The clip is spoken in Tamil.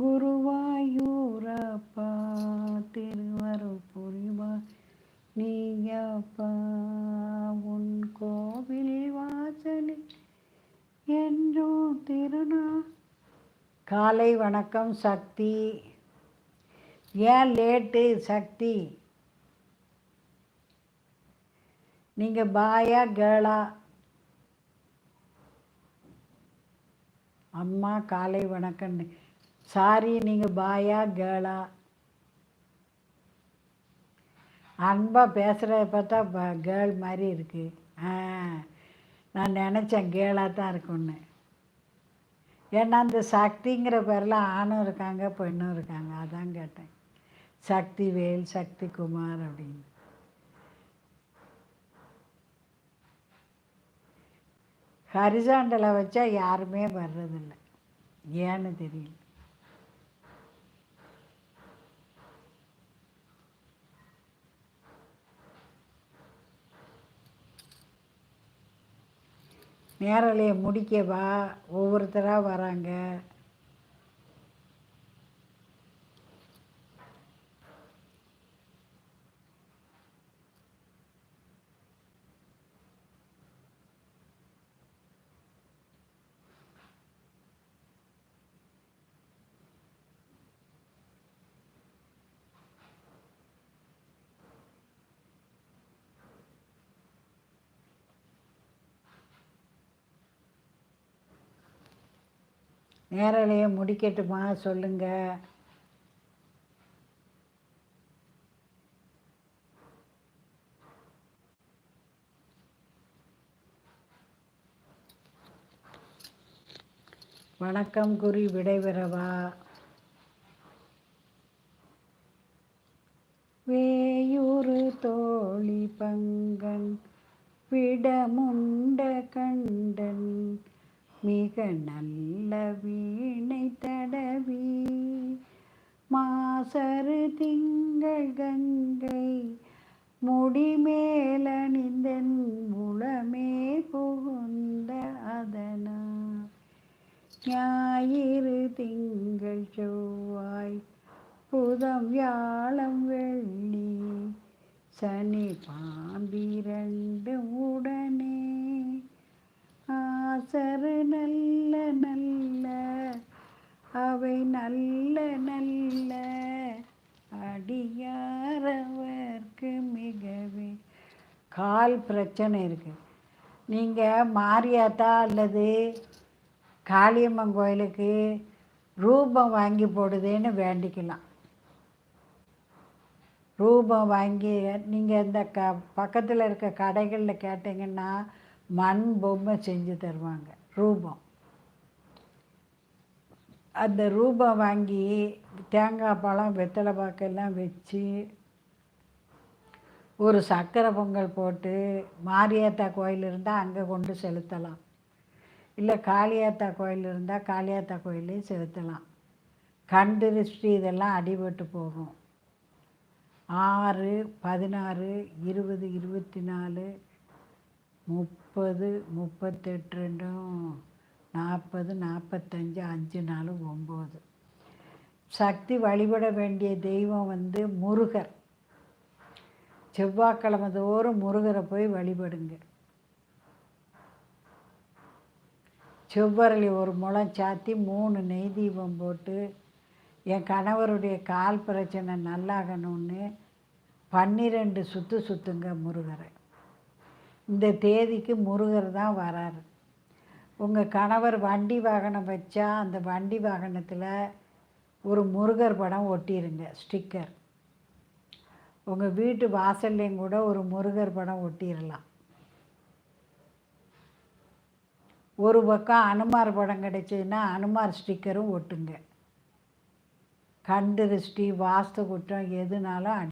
குருவாயூரப்பா திருவருள் புரிவா. நீயப்பா உன் கோவில் வாசலில் என்றோ திருநா. காலை வணக்கம் சக்தி. ஏன் லேட்டு சக்தி? நீங்கள் பாயா கேளா? அம்மா காலை வணக்கம்னு. சாரி நீங்கள் பாயா கேளா. அன்பாக பேசுகிறத பார்த்தா கேர்ள் மாதிரி இருக்குது ஆ நான் நினச்சேன் கேளாக தான் இருக்கும்னு. ஏன்னா அந்த சக்திங்கிற பேரில் ஆணும் இருக்காங்க பெண்ணும் இருக்காங்க. அதான் கேட்டேன். சக்தி வேல் சக்தி குமார் அப்படின்னு. ஹரிசாண்டலை வச்சா யாருமே வர்றதில்லை. ஏன்னு தெரியல. நேரலையை முடிக்கவா? ஒவ்வொருத்தராக வராங்க. நேரலையை முடிக்கட்டுமா? சொல்லுங்கள் வணக்கம் குறி விடைபெறவா? வேயூரு தோழி பங்கன் விடமுண்ட கண்டன் மிக நல்ல வீணை தடவி மாசரு திங்கள் கங்கை முடிமேலணிந்தன் முளமே புகுந்த அதனா. ஞாயிறு திங்கள் செவ்வாய் புதம் வியாழம் வெள்ளி சனி பாம்பிரண்டு உடனே ஆசரு நல்ல நல்ல அவை நல்ல நல்ல. அடியாரவர்க்கு மிகவே. கால் பிரச்சனை இருக்குது நீங்கள் மாரியாத்தா அல்லது காளியம்மன் கோயிலுக்கு ரூபம் வாங்கி போடுதேன்னு வேண்டிக்கலாம். ரூபம் வாங்கி நீங்கள் இந்த க பக்கத்தில் இருக்க கடைகளில் கேட்டிங்கன்னா மண் பொம்மை செஞ்சு தருவாங்க ரூபம். அந்த ரூபம் வாங்கி தேங்காய் பழம் வெத்தலை பாக்கெல்லாம் வச்சு ஒரு சக்கரை பொங்கல் போட்டு மாரியாத்தா கோயில் இருந்தால் அங்கே கொண்டு செலுத்தலாம். இல்லை காளியாத்தா கோயில் இருந்தால் காளியாத்தா கோயிலையும் செலுத்தலாம். கண் திருஷ்டி இதெல்லாம் அடிபட்டு போகும். ஆறு பதினாறு இருபது இருபத்தி நாலு முப்பது முப்பத்தெட்டு ரெண்டும் நாற்பது நாற்பத்தஞ்சு அஞ்சு நாலு ஒம்பது. சக்தி வழிபட வேண்டிய தெய்வம் வந்து முருகர். செவ்வாய்க்கிழமை தோறும் முருகரை போய் வழிபடுங்க. செவ்வரளி ஒரு முளம் சாத்தி மூணு நெய் தீபம் போட்டு என் கணவருடைய கால் பிரச்சனை நல்லாகணும்னு பன்னிரெண்டு சுற்று சுற்றுங்க முருகரை. இந்த தேதிக்கு முருகர் தான் வராரு. உங்கள் கணவர் வண்டி வாகனம் வச்சா அந்த வண்டி வாகனத்தில் ஒரு முருகர் படம் ஒட்டிடுங்க ஸ்டிக்கர். உங்கள் வீட்டு வாசல்லையும் கூட ஒரு முருகர் படம் ஒட்டிடலாம் ஒரு பக்கம் அனுமார் படம் கிடைச்சதுன்னா அனுமார் ஸ்டிக்கரும் ஒட்டுங்க. கண் திருஷ்டி வாஸ்து குற்றம் எதுனாலும்